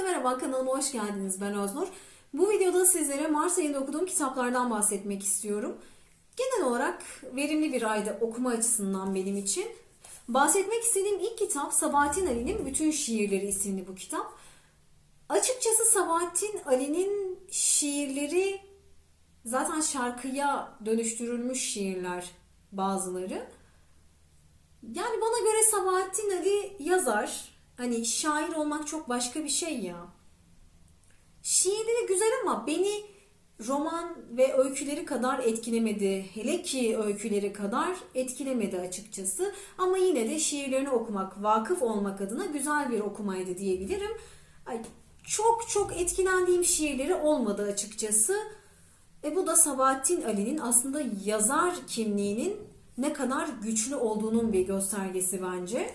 Herkese merhaba kanalıma hoş geldiniz ben Öznur. Bu videoda sizlere Mart ayında okuduğum kitaplardan bahsetmek istiyorum. Genel olarak verimli bir ayda okuma açısından benim için. Bahsetmek istediğim ilk kitap Sabahattin Ali'nin Bütün Şiirleri isimli bu kitap. Açıkçası Sabahattin Ali'nin şiirleri zaten şarkıya dönüştürülmüş şiirler bazıları. Yani bana göre Sabahattin Ali yazar. Hani şair olmak çok başka bir şey ya. Şiirleri güzel ama beni roman ve öyküleri kadar etkilemedi. Hele ki öyküleri kadar etkilemedi açıkçası. Ama yine de şiirlerini okumak, vakıf olmak adına güzel bir okumaydı diyebilirim. Ay, çok çok etkilendiğim şiirleri olmadı açıkçası. E bu da Sabahattin Ali'nin aslında yazar kimliğinin ne kadar güçlü olduğunun bir göstergesi bence.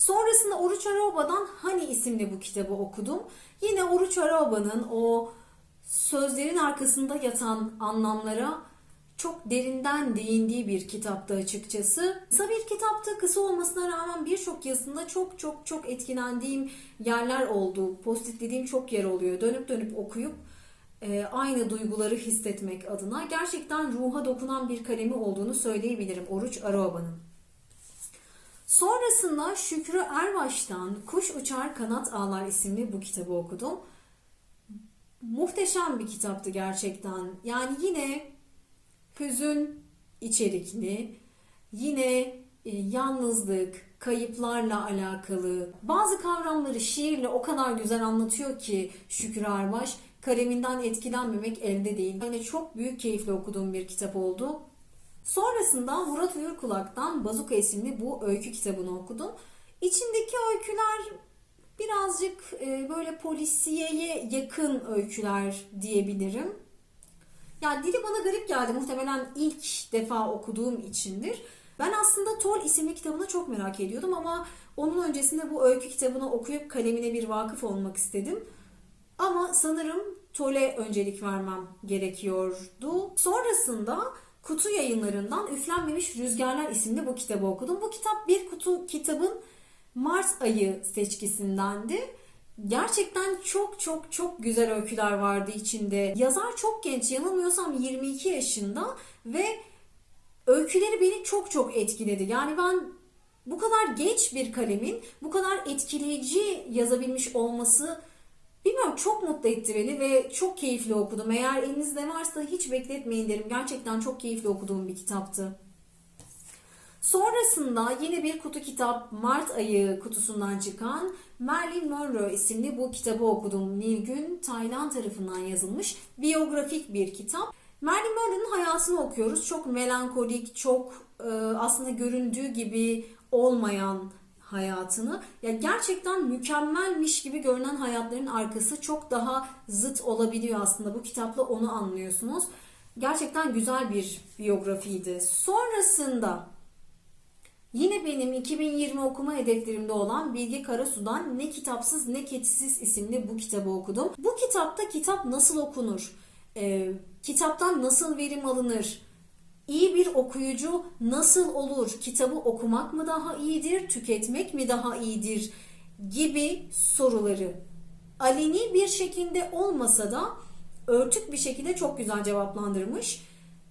Sonrasında Oruç Araba'dan Hani isimli bu kitabı okudum. Yine Oruç Araba'nın o sözlerin arkasında yatan anlamlara çok derinden değindiği bir kitaptı açıkçası. Kısa bir kitaptı. Kısa olmasına rağmen birçok yazısında çok çok çok etkilendiğim yerler oldu. Pozitiflediğim çok yer oluyor. Dönüp dönüp okuyup e, aynı duyguları hissetmek adına gerçekten ruha dokunan bir kalemi olduğunu söyleyebilirim Oruç Araba'nın. Sonrasında Şükrü Erbaş'tan Kuş Uçar Kanat Ağlar isimli bu kitabı okudum. Muhteşem bir kitaptı gerçekten. Yani yine hüzün içerikli, yine e, yalnızlık, kayıplarla alakalı bazı kavramları şiirle o kadar güzel anlatıyor ki Şükrü Erbaş kaleminden etkilenmemek elde değil. Yani çok büyük keyifle okuduğum bir kitap oldu. Sonrasında Murat Uyurkulak'tan Bazuka isimli bu öykü kitabını okudum. İçindeki öyküler birazcık e, böyle polisiyeye yakın öyküler diyebilirim. Ya dili bana garip geldi. Muhtemelen ilk defa okuduğum içindir. Ben aslında Tol isimli kitabını çok merak ediyordum ama onun öncesinde bu öykü kitabını okuyup kalemine bir vakıf olmak istedim. Ama sanırım Tol'e öncelik vermem gerekiyordu. Sonrasında Kutu yayınlarından Üflenmemiş Rüzgarlar isimli bu kitabı okudum. Bu kitap bir kutu kitabın Mart ayı seçkisindendi. Gerçekten çok çok çok güzel öyküler vardı içinde. Yazar çok genç, yanılmıyorsam 22 yaşında ve öyküleri beni çok çok etkiledi. Yani ben bu kadar genç bir kalemin bu kadar etkileyici yazabilmiş olması Bilmiyorum çok mutlu etti beni ve çok keyifli okudum. Eğer elinizde varsa hiç bekletmeyin derim. Gerçekten çok keyifli okuduğum bir kitaptı. Sonrasında yine bir kutu kitap Mart ayı kutusundan çıkan Marilyn Monroe isimli bu kitabı okudum. Nilgün Taylan tarafından yazılmış biyografik bir kitap. Marilyn Monroe'nun hayatını okuyoruz. Çok melankolik, çok e, aslında göründüğü gibi olmayan hayatını. Ya gerçekten mükemmelmiş gibi görünen hayatların arkası çok daha zıt olabiliyor aslında. Bu kitapla onu anlıyorsunuz. Gerçekten güzel bir biyografiydi. Sonrasında yine benim 2020 okuma hedeflerimde olan Bilge Karasu'dan Ne Kitapsız Ne Keçisiz isimli bu kitabı okudum. Bu kitapta kitap nasıl okunur? Ee, kitaptan nasıl verim alınır? İyi bir okuyucu nasıl olur? Kitabı okumak mı daha iyidir, tüketmek mi daha iyidir gibi soruları aleni bir şekilde olmasa da örtük bir şekilde çok güzel cevaplandırmış.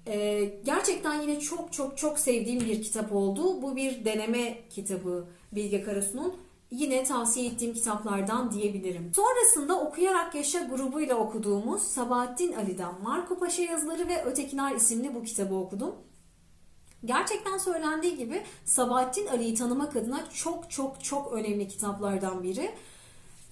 Ee, gerçekten yine çok çok çok sevdiğim bir kitap oldu. Bu bir deneme kitabı Bilge Karasu'nun yine tavsiye ettiğim kitaplardan diyebilirim. Sonrasında Okuyarak Yaşa grubuyla okuduğumuz Sabahattin Ali'den Marco Paşa Yazıları ve Ötekiler isimli bu kitabı okudum. Gerçekten söylendiği gibi Sabahattin Ali'yi tanımak adına çok çok çok önemli kitaplardan biri.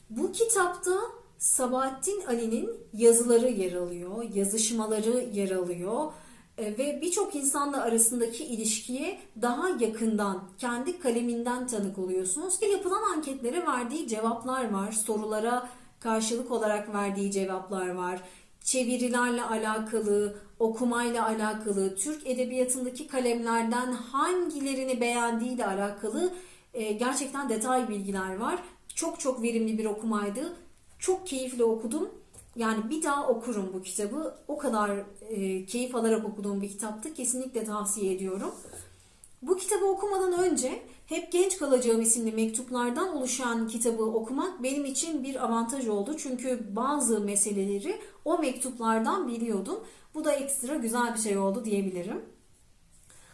Bu kitapta Sabahattin Ali'nin yazıları yer alıyor, yazışmaları yer alıyor ve birçok insanla arasındaki ilişkiye daha yakından, kendi kaleminden tanık oluyorsunuz. Yapılan anketlere verdiği cevaplar var, sorulara karşılık olarak verdiği cevaplar var. Çevirilerle alakalı, okumayla alakalı, Türk edebiyatındaki kalemlerden hangilerini beğendiğiyle alakalı e, gerçekten detay bilgiler var. Çok çok verimli bir okumaydı. Çok keyifli okudum. Yani bir daha okurum bu kitabı. O kadar e, keyif alarak okuduğum bir kitaptı. Kesinlikle tavsiye ediyorum. Bu kitabı okumadan önce Hep Genç Kalacağım isimli mektuplardan oluşan kitabı okumak benim için bir avantaj oldu. Çünkü bazı meseleleri o mektuplardan biliyordum. Bu da ekstra güzel bir şey oldu diyebilirim.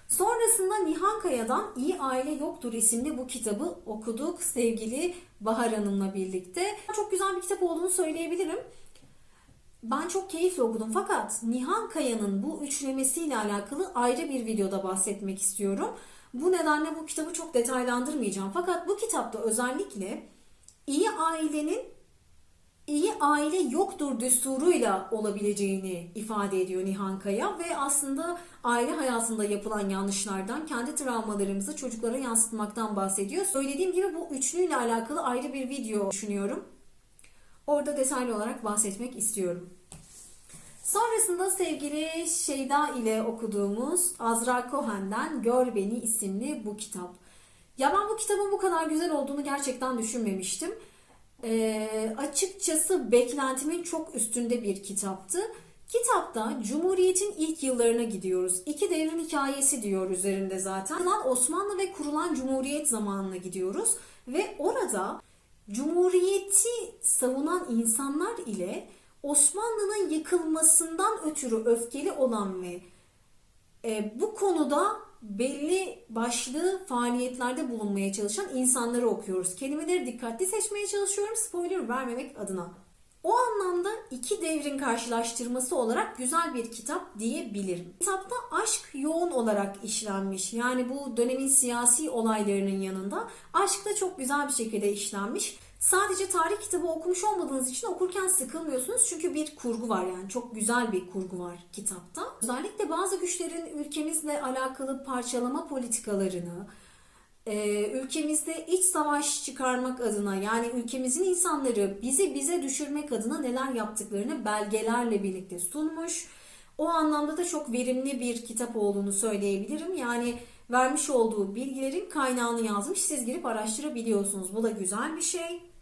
Sonrasında Nihan Kaya'dan İyi Aile Yoktur isimli bu kitabı okuduk sevgili Bahar Hanım'la birlikte. Çok güzel bir kitap olduğunu söyleyebilirim. Ben çok keyifle okudum fakat Nihan Kaya'nın bu üçlemesiyle alakalı ayrı bir videoda bahsetmek istiyorum. Bu nedenle bu kitabı çok detaylandırmayacağım. Fakat bu kitapta özellikle iyi ailenin iyi aile yoktur düsturuyla olabileceğini ifade ediyor Nihan Kaya ve aslında aile hayatında yapılan yanlışlardan, kendi travmalarımızı çocuklara yansıtmaktan bahsediyor. Söylediğim gibi bu üçlüyle alakalı ayrı bir video düşünüyorum. Orada detaylı olarak bahsetmek istiyorum. Sonrasında sevgili Şeyda ile okuduğumuz Azra Cohen'den Gör Beni isimli bu kitap. Ya ben bu kitabın bu kadar güzel olduğunu gerçekten düşünmemiştim. Ee, açıkçası beklentimin çok üstünde bir kitaptı. Kitapta Cumhuriyet'in ilk yıllarına gidiyoruz. İki devrin hikayesi diyor üzerinde zaten. Osmanlı ve kurulan Cumhuriyet zamanına gidiyoruz. Ve orada Cumhuriyeti savunan insanlar ile Osmanlı'nın yıkılmasından ötürü öfkeli olan ve e, bu konuda belli başlı faaliyetlerde bulunmaya çalışan insanları okuyoruz. Kelimeleri dikkatli seçmeye çalışıyorum spoiler vermemek adına. O anlamda iki devrin karşılaştırması olarak güzel bir kitap diyebilirim. Kitapta aşk yoğun olarak işlenmiş. Yani bu dönemin siyasi olaylarının yanında aşk da çok güzel bir şekilde işlenmiş. Sadece tarih kitabı okumuş olmadığınız için okurken sıkılmıyorsunuz. Çünkü bir kurgu var yani. Çok güzel bir kurgu var kitapta. Özellikle bazı güçlerin ülkemizle alakalı parçalama politikalarını, e, ülkemizde iç savaş çıkarmak adına yani ülkemizin insanları bizi bize düşürmek adına neler yaptıklarını belgelerle birlikte sunmuş. O anlamda da çok verimli bir kitap olduğunu söyleyebilirim. Yani vermiş olduğu bilgilerin kaynağını yazmış. Siz girip araştırabiliyorsunuz. Bu da güzel bir şey.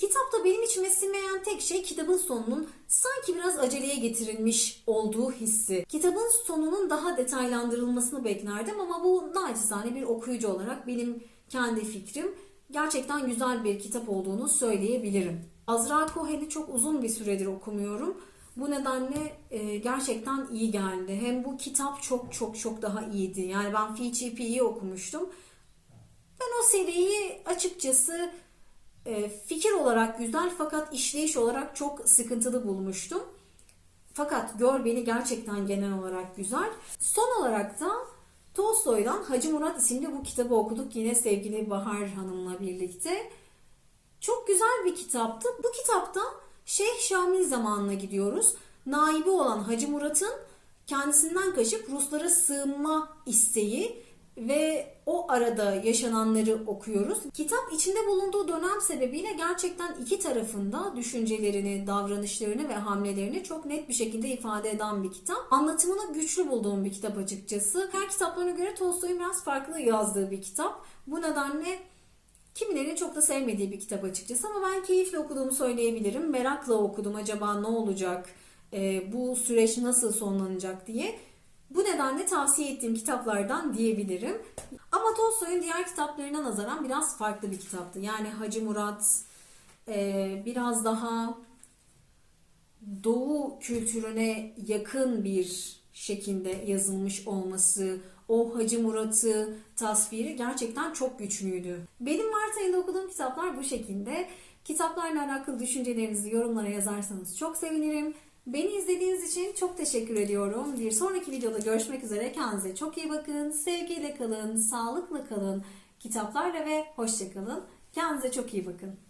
Kitapta benim içime sinmeyen tek şey kitabın sonunun sanki biraz aceleye getirilmiş olduğu hissi. Kitabın sonunun daha detaylandırılmasını beklerdim ama bu naçizane bir okuyucu olarak benim kendi fikrim. Gerçekten güzel bir kitap olduğunu söyleyebilirim. Azra Cohen'i çok uzun bir süredir okumuyorum. Bu nedenle e, gerçekten iyi geldi. Hem bu kitap çok çok çok daha iyiydi. Yani ben Fi okumuştum. Ben o seriyi açıkçası fikir olarak güzel fakat işleyiş olarak çok sıkıntılı bulmuştum. Fakat Gör Beni gerçekten genel olarak güzel. Son olarak da Tolstoy'dan Hacı Murat isimli bu kitabı okuduk yine sevgili Bahar Hanım'la birlikte. Çok güzel bir kitaptı. Bu kitapta Şeyh Şamil zamanına gidiyoruz. Naibi olan Hacı Murat'ın kendisinden kaçıp Ruslara sığınma isteği ve o arada yaşananları okuyoruz. Kitap içinde bulunduğu dönem sebebiyle gerçekten iki tarafında düşüncelerini, davranışlarını ve hamlelerini çok net bir şekilde ifade eden bir kitap. Anlatımını güçlü bulduğum bir kitap açıkçası. Her kitaplarına göre Tolstoy'un biraz farklı yazdığı bir kitap. Bu nedenle Kimilerinin çok da sevmediği bir kitap açıkçası ama ben keyifle okuduğumu söyleyebilirim. Merakla okudum acaba ne olacak, e, bu süreç nasıl sonlanacak diye. Bu nedenle tavsiye ettiğim kitaplardan diyebilirim. Ama Tolstoy'un diğer kitaplarına nazaran biraz farklı bir kitaptı. Yani Hacı Murat e, biraz daha Doğu kültürüne yakın bir şekilde yazılmış olması, o Hacı Murat'ı tasviri gerçekten çok güçlüydü. Benim Mart ayında okuduğum kitaplar bu şekilde. Kitaplarla alakalı düşüncelerinizi yorumlara yazarsanız çok sevinirim. Beni izlediğiniz için çok teşekkür ediyorum. Bir sonraki videoda görüşmek üzere. Kendinize çok iyi bakın. Sevgiyle kalın, sağlıkla kalın. Kitaplarla ve hoşçakalın. Kendinize çok iyi bakın.